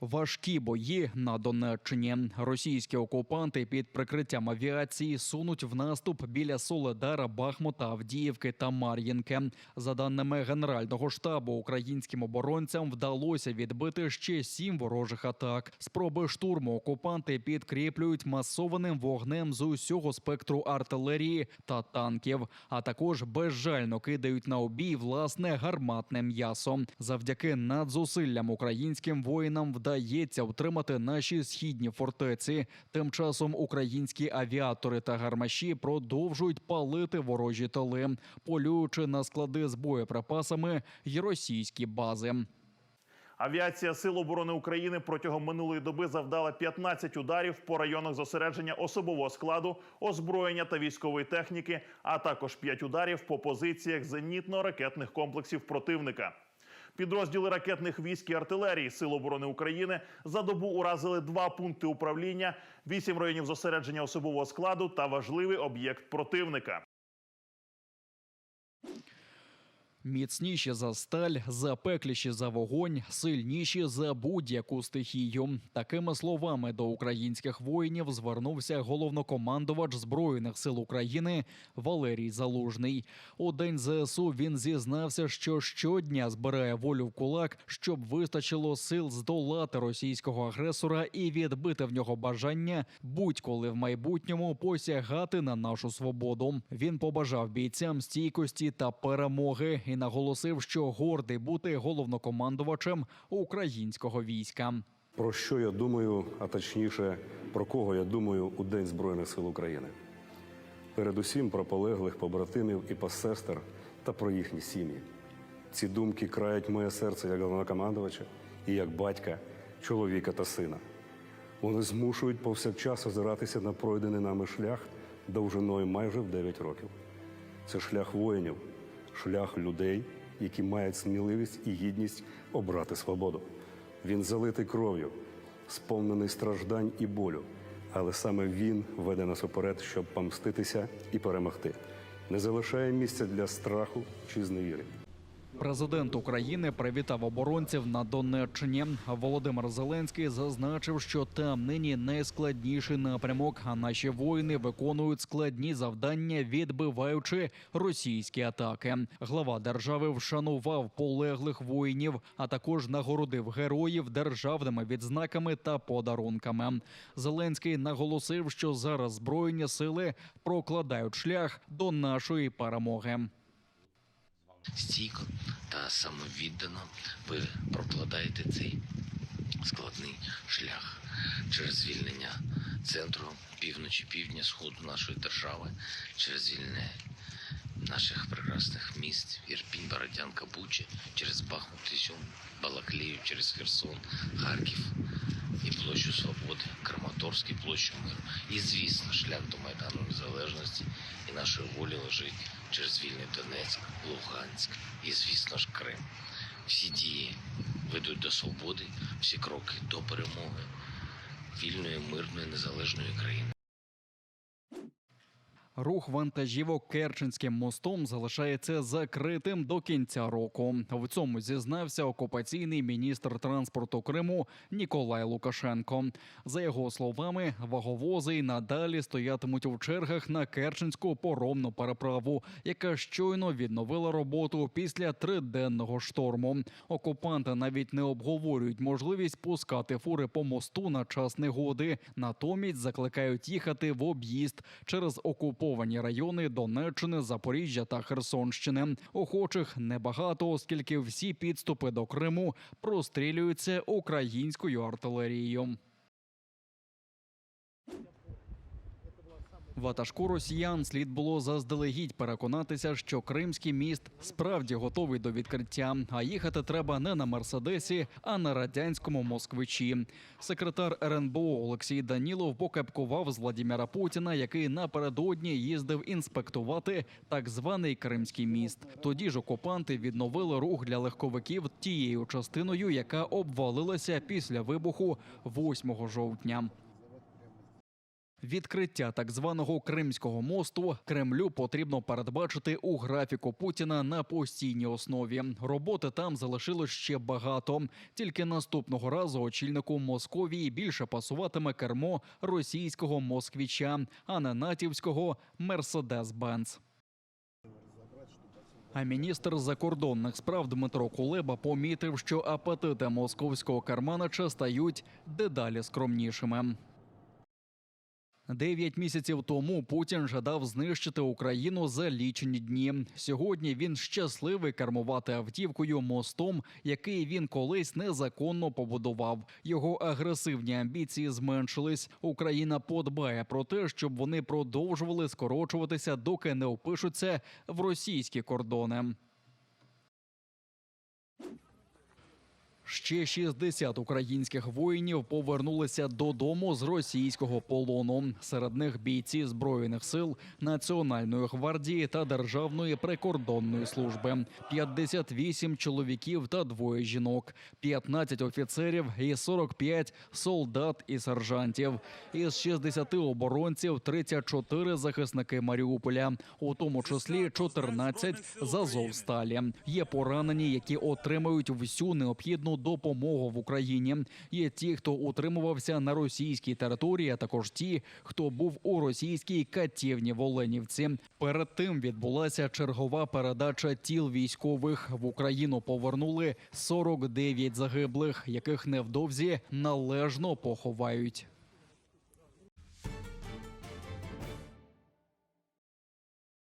Важкі бої на Донеччині. Російські окупанти під прикриттям авіації сунуть в наступ біля Соледара, Бахмута, Авдіївки та Мар'їнки. За даними Генерального штабу, українським оборонцям вдалося відбити ще сім ворожих атак. Спроби штурму окупанти підкріплюють масованим вогнем з усього спектру артилерії та танків, а також безжально кидають на обій власне гарматне м'ясо. Завдяки надзусиллям українським воїнам вдається утримати наші східні фортеці. Тим часом українські авіатори та гармаші продовжують палити ворожі тили, полюючи на склади з боєприпасами й російські бази. Авіація Сил оборони України протягом минулої доби завдала 15 ударів по районах зосередження особового складу, озброєння та військової техніки, а також 5 ударів по позиціях зенітно-ракетних комплексів противника. Підрозділи ракетних військ і артилерії Сил оборони України за добу уразили два пункти управління, вісім районів зосередження особового складу та важливий об'єкт противника. Міцніші за сталь, запекліші за вогонь, сильніші за будь-яку стихію. Такими словами до українських воїнів звернувся головнокомандувач збройних сил України Валерій Залужний. У день ЗСУ він зізнався, що щодня збирає волю в кулак, щоб вистачило сил здолати російського агресора і відбити в нього бажання будь-коли в майбутньому посягати на нашу свободу. Він побажав бійцям стійкості та перемоги і наголосив, що гордий бути головнокомандувачем українського війська. Про що я думаю, а точніше, про кого я думаю у День Збройних сил України? Передусім про полеглих побратимів і посестер та про їхні сім'ї. Ці думки крають моє серце як головнокомандувача і як батька, чоловіка та сина. Вони змушують повсякчас озиратися на пройдений нами шлях довжиною майже в 9 років. Це шлях воїнів, шлях людей, які мають сміливість і гідність обрати свободу. Він залитий кров'ю, сповнений страждань і болю, але саме він веде нас уперед, щоб помститися і перемогти. Не залишає місця для страху чи зневіри. Президент України привітав оборонців на Донеччині. Володимир Зеленський зазначив, що там нині найскладніший напрямок, а наші воїни виконують складні завдання, відбиваючи російські атаки. Глава держави вшанував полеглих воїнів, а також нагородив героїв державними відзнаками та подарунками. Зеленський наголосив, що зараз збройні сили прокладають шлях до нашої перемоги. Стійко та самовіддано ви прокладаєте цей складний шлях через звільнення центру, півночі, півдня, сходу нашої держави, через звільнення наших прекрасних міст, Ірпінь, Бородянка, Буча, через Бахмут, Ізюм, Балаклію, через Херсон, Харків і площу Свободи, Краматорськ і площу Миру. І, звісно, шлях до Майдану Незалежності і нашої волі лежить через вільний Донецьк, Луганськ і, звісно ж, Крим. Всі дії ведуть до свободи, всі кроки до перемоги вільної, мирної, незалежної країни. Рух вантажівок Керченським мостом залишається закритим до кінця року. В цьому зізнався окупаційний міністр транспорту Криму Ніколай Лукашенко. За його словами, ваговози й надалі стоятимуть у чергах на Керченську поромну переправу, яка щойно відновила роботу після триденного шторму. Окупанти навіть не обговорюють можливість пускати фури по мосту на час негоди. Натомість закликають їхати в об'їзд через окуповані райони Донеччини, Запоріжжя та Херсонщини. Охочих небагато, оскільки всі підступи до Криму прострілюються українською артилерією. Ватажку росіян слід було заздалегідь переконатися, що Кримський міст справді готовий до відкриття. А їхати треба не на мерседесі, а на радянському москвичі. Секретар РНБО Олексій Данілов покепкував з Владіміра Путіна, який напередодні їздив інспектувати так званий Кримський міст. Тоді ж окупанти відновили рух для легковиків тією частиною, яка обвалилася після вибуху 8 жовтня. Відкриття так званого Кримського мосту Кремлю потрібно передбачити у графіку Путіна на постійній основі. Роботи там залишилось ще багато. Тільки наступного разу очільнику Московії більше пасуватиме кермо російського москвіча, а не натівського Мерседес-Бенц. А міністр закордонних справ Дмитро Кулеба помітив, що апетити московського керманича стають дедалі скромнішими. Дев'ять місяців тому Путін жадав знищити Україну за лічені дні. Сьогодні він щасливий кермувати автівкою мостом, який він колись незаконно побудував. Його агресивні амбіції зменшились. Україна подбає про те, щоб вони продовжували скорочуватися, доки не опишуться в російські кордони. Ще 60 українських воїнів повернулися додому з російського полону. Серед них бійці збройних сил, Національної гвардії та Державної прикордонної служби. 58 чоловіків та двоє жінок, 15 офіцерів і 45 солдат і сержантів. Із 60 оборонців 34 захисники Маріуполя, у тому числі 14 з Азовсталі. Є поранені, які отримають всю необхідну допомогу в Україні. Є ті, хто утримувався на російській території, а також ті, хто був у російській катівні в Оленівці. Перед тим відбулася чергова передача тіл військових. В Україну повернули 49 загиблих, яких невдовзі належно поховають.